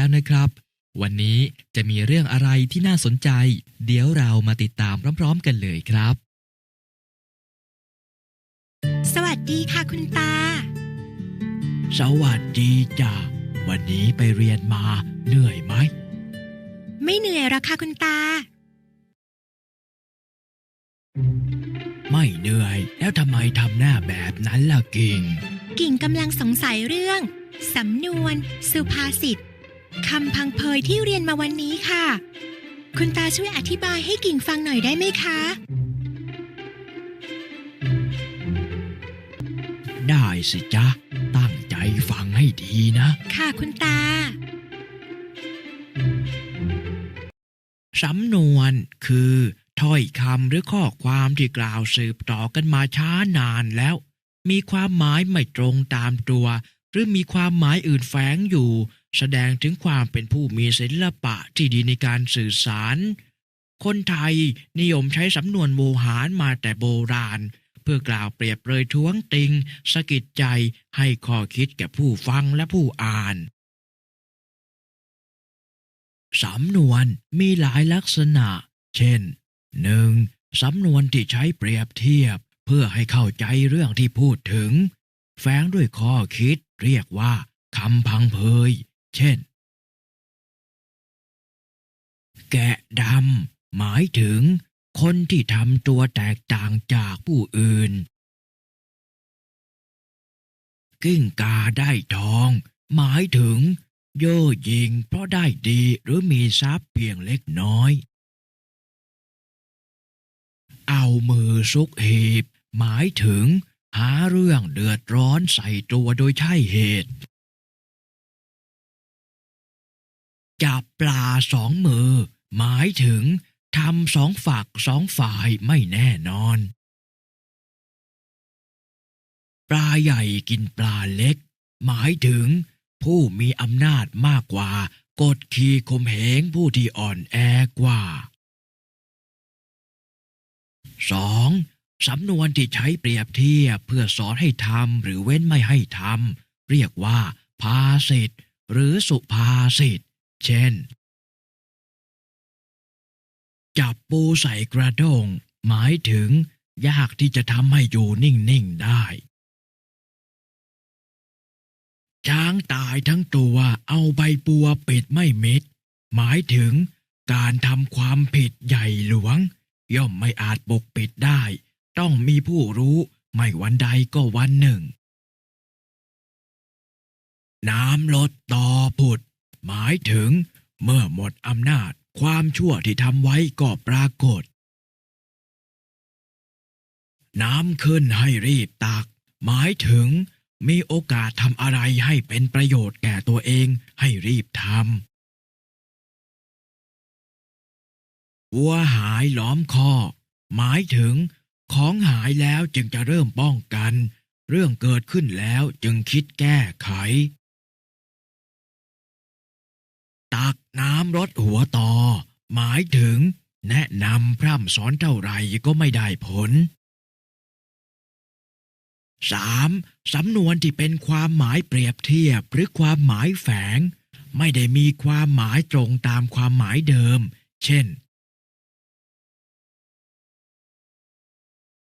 แล้วนะครับ วันนี้จะมีเรื่องอะไรที่น่าสนใจ เดี๋ยวเรามาติดตามพร้อมๆกันเลยครับ สวัสดีค่ะคุณตา สวัสดีจ้าวันนี้ไปเรียนมาเหนื่อยไหม ไม่เหนื่อยหรอกค่ะคุณตา ไม่เหนื่อย แล้วทำไมทำหน้าแบบนั้นล่ะกิ่ง กิ่งกำลังสงสัยเรื่อง สำนวน สุภาษิต คำพังเพยที่เรียนมาวันนี้ค่ะ คุณตาช่วยอธิบายให้กิ่งฟังหน่อยได้ไหมคะ ได้สิจ๊ะ ตั้งใจฟังให้ดีนะ ค่ะคุณตา สำนวนคือถ้อยคำหรือข้อความที่กล่าวสืบต่อกันมาช้านานแล้ว มีความหมายไม่ตรงตามตัว หรือมีความหมายอื่นแฝงอยู่ แสดงถึงความเป็นผู้มีศิลปะที่ดีในการสื่อสาร คนไทยนิยมใช้สำนวนโวหารมาแต่โบราณ เพื่อกล่าวเปรียบเปรยท้วงติงสะกิดใจให้ข้อคิดแก่ผู้ฟังและผู้อ่านสำนวนมีหลายลักษณะ เช่น 1. สำนวนที่ใช้เปรียบเทียบ เพื่อให้เข้าใจเรื่องที่พูดถึง แฝงด้วยข้อคิดเรียกว่าคำพังเพย เช่น แกะดำหมายถึงคนที่ทำตัวแตกต่างจากผู้อื่น กิ้งกาได้ทอง หมายถึง โย่ยิงเพราะได้ดีหรือมีทรัพย์เพียงเล็กน้อย เอามือซุกหีบ หมายถึง หาเรื่องเดือดร้อนใส่ตัวโดยใช่เหตุ จับปลาสองมือ หมายถึงทำสองฝักสองฝ่ายไม่แน่นอน ปลาใหญ่กินปลาเล็ก หมายถึงผู้มีอำนาจมากกว่ากดขี่ข่มเหงผู้ที่อ่อนแอกว่า 2. สำนวนที่ใช้เปรียบเทียบเพื่อสอนให้ทำหรือเว้นไม่ให้ทำเรียกว่า ภาษิตหรือสุภาษิต เช่น จับปูใส่กระด้งหมายถึงยากที่จะทำให้อยู่นิ่ง ๆ ได้ ช้างตายทั้งตัวเอาใบบัวปิดไม่มิด หมายถึงการทำความผิดใหญ่หลวง ย่อมไม่อาจปกปิดได้ ต้องมีผู้รู้ไม่วันใดก็วันหนึ่ง น้ำลดต่อผุด หมายถึง เมื่อหมดอำนาจความชั่วที่ทำไว้ก็ปรากฏ น้ำขึ้นให้รีบตัก หมายถึง มีโอกาสทำอะไรให้เป็นประโยชน์แก่ตัวเองให้รีบทำวัวหายล้อมคอกหมายถึง ของหายแล้วจึงจะเริ่มป้องกัน เรื่องเกิดขึ้นแล้วจึงคิดแก้ไข ตักน้ำรดหัวต่อ หมายถึง แนะนำพร่ำสอนเท่าไหร่ก็ไม่ได้ผล 3. สำนวนที่เป็นความหมายเปรียบเทียบหรือความหมายแฝง ไม่ได้มีความหมายตรงตามความหมายเดิม เช่น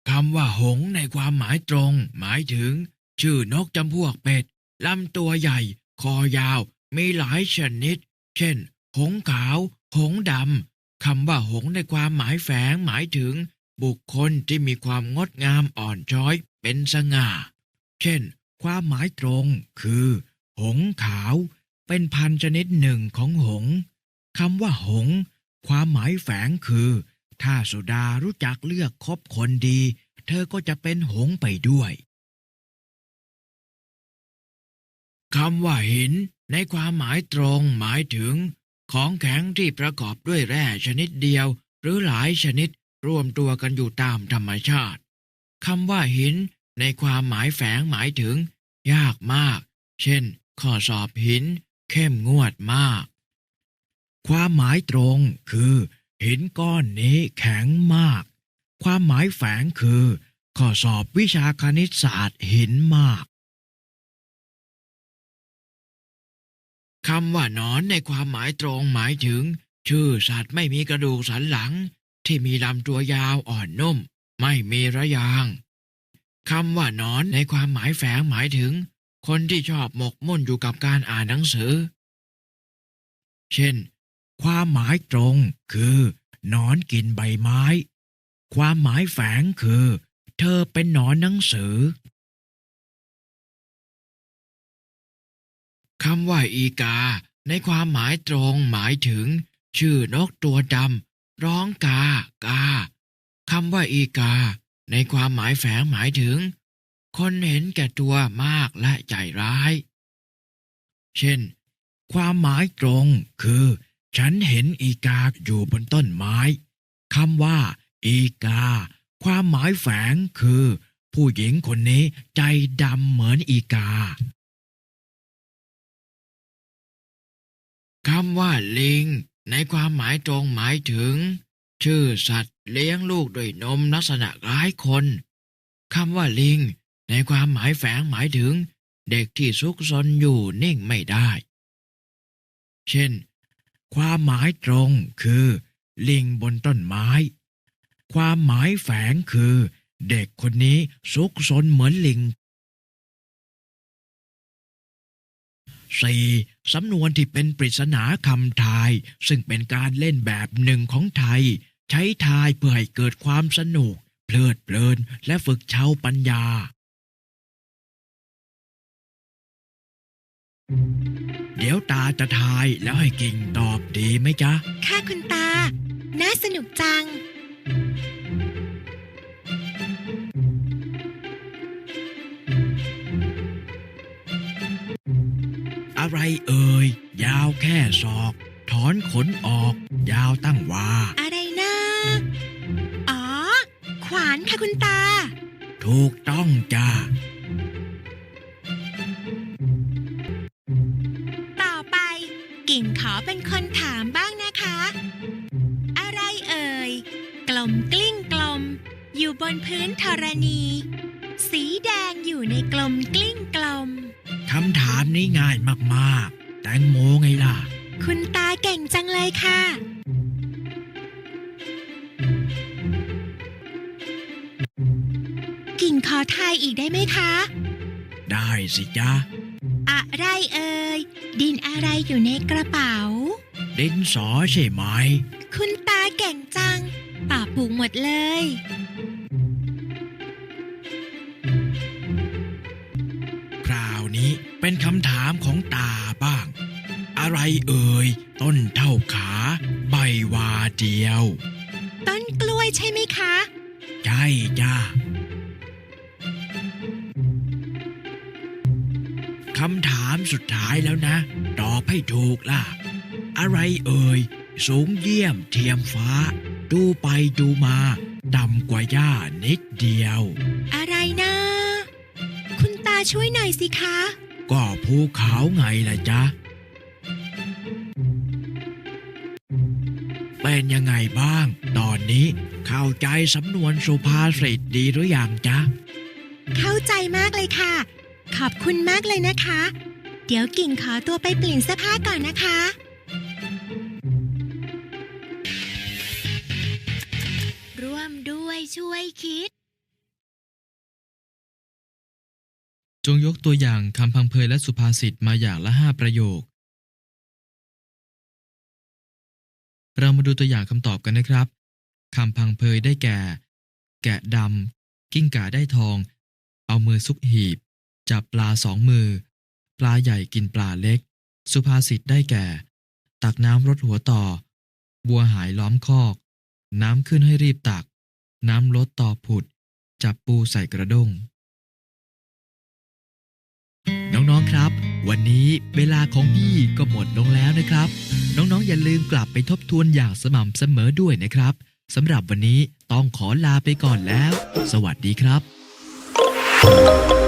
คำว่าหงในความหมายตรง หมายถึง ชื่อนกจำพวกเป็ดลำตัวใหญ่ คอยาว มีหลายชนิด เช่น หงขาว หงดำคำว่าหงในความหมายแฝงหมายถึง บุคคลที่มีความงดงามอ่อนช้อยเป็นสง่า เช่น ความหมายตรงคือ หงขาว เป็นพันชนิดหนึ่งของหงคำว่าหง ความหมายแฝงคือ ถ้าสุดารู้จักเลือกคบคนดี เธอก็จะเป็นหงไปด้วย คำว่าหิน ในความหมายตรงหมายถึง ของแข็งที่ประกอบด้วยแร่ชนิดเดียว หรือหลายชนิดรวมตัวกันอยู่ตามธรรมชาติคำว่าหิน ในความหมายแฝงหมายถึง ยากมาก เช่น ข้อสอบหิน เข้มงวดมาก ความหมายตรงคือ หินก้อนนี้แข็งมาก ความหมายแฝงคือ ข้อสอบวิชาคณิตศาสตร์หินมาก คำว่าหนอนในความหมายตรงหมายถึง ชื่อสัตว์ไม่มีกระดูกสันหลัง ที่มีลำตัวยาวอ่อนนุ่ม ไม่มีระยางคำว่าหนอนในความหมายแฝงหมายถึง คนที่ชอบหมกมุ่นอยู่กับการอ่านหนังสือ เช่น ความหมายตรงคือหนอนกินใบไม้ ความหมายแฝงคือ เธอเป็นหนอนหนังสือ คำว่าอีกา ในความหมายตรงหมายถึง ชื่อนกตัวดำร้องกา กาคำว่าอีกา ในความหมายแฝงหมายถึง คนเห็นแก่ตัวมากและใจร้าย เช่น ความหมายตรงคือ ฉันเห็นอีกาอยู่บนต้นไม้คำว่า อีกา ความหมายแฝงคือ ผู้หญิงคนนี้ใจดำเหมือนอีกา คำว่าลิง ในความหมายตรงหมายถึง ชื่อสัตว์เลี้ยงลูกด้วยนมลักษณะคล้ายคนคำว่าลิง ในความหมายแฝงหมายถึง เด็กที่ซุกซนอยู่นิ่งไม่ได้ เช่น ความหมายตรงคือ ลิงบนต้นไม้ ความหมายแฝงคือ เด็กคนนี้ซุกซนเหมือนลิง 4. สำนวนที่เป็นปริศนาคำทาย ซึ่งเป็นการเล่นแบบหนึ่งของไทย ใช้ทายเพื่อให้เกิดความสนุก เพลิดเพลินและฝึกเชาวปัญญา เดี๋ยวตาจะทายแล้วให้กิ่งตอบดีไหมจ๊ะ ค่ะคุณตา น่าสนุกจัง อะไรเอ่ย ยาวแค่ศอก ถอนขนออก ยาวตั้งวา อะไรนะ อ๋อ ขวานค่ะคุณตา ถูกต้องจ้า ต่อไปกิ่งขอเป็นคนถามบ้างนะคะ อะไรเอ่ย กลมกลิ้งกลม อยู่บนพื้นธรณี สีแดงอยู่ในกลมกลิ้งกลม คำถามนี้ง่ายมากๆ แตงโมไงล่ะ คุณตาเก่งจังเลยค่ะ กิ่งขอทายอีกได้ไหมคะ ได้สิจ๊ะ อะไรเอ่ย ดินอะไรอยู่ในกระเป๋า ดินสอใช่ไหม คุณตาเก่งจังตอบถูกหมดเลย นี้เป็นคำถามของตาบ้าง อะไรเอ่ย ต้นเท่าขา ใบวาเดียว ต้นกล้วยใช่ไหมคะ ใช่จ้าคำถามสุดท้ายแล้วนะ ตอบให้ถูกล่ะ อะไรเอ่ย สูงเยี่ยมเทียมฟ้า ดูไปดูมาดำกว่าหญ้านิดเดียว ช่วยหน่อยสิคะ ก็ภูเขาไงล่ะจ๊ะ เป็นยังไงบ้าง ตอนนี้เข้าใจสำนวนสุภาษิตดีหรืออยังจ๊ะ เข้าใจมากเลยค่ะ ขอบคุณมากเลยนะคะ เดี๋ยวกิ่งขอตัวไปเปลี่ยนเสื้อผ้าก่อนนะคะร่วมด้วยช่วยคิด จงยกตัวอย่างคำพังเพยและสุภาษิตมาอย่างละห้าประโยค เรามาดูตัวอย่างคำตอบกันนะครับคำพังเพยได้แก่ แกะดำกิ้งก่าได้ทอง เอามือซุกหีบ จับปลาสองมือ ปลาใหญ่กินปลาเล็ก สุภาษิตได้แก่ ตักน้ำรดหัวต่อ บัวหายล้อมคอก น้ำขึ้นให้รีบตัก น้ำลดต่อผุด จับปูใส่กระด้ง น้องๆครับ วันนี้เวลาของพี่ก็หมดลงแล้วนะครับ น้องๆอย่าลืมกลับไปทบทวนอย่างสม่ำเสมอด้วยนะครับสำหรับวันนี้ต้องขอลาไปก่อนแล้ว สวัสดีครับ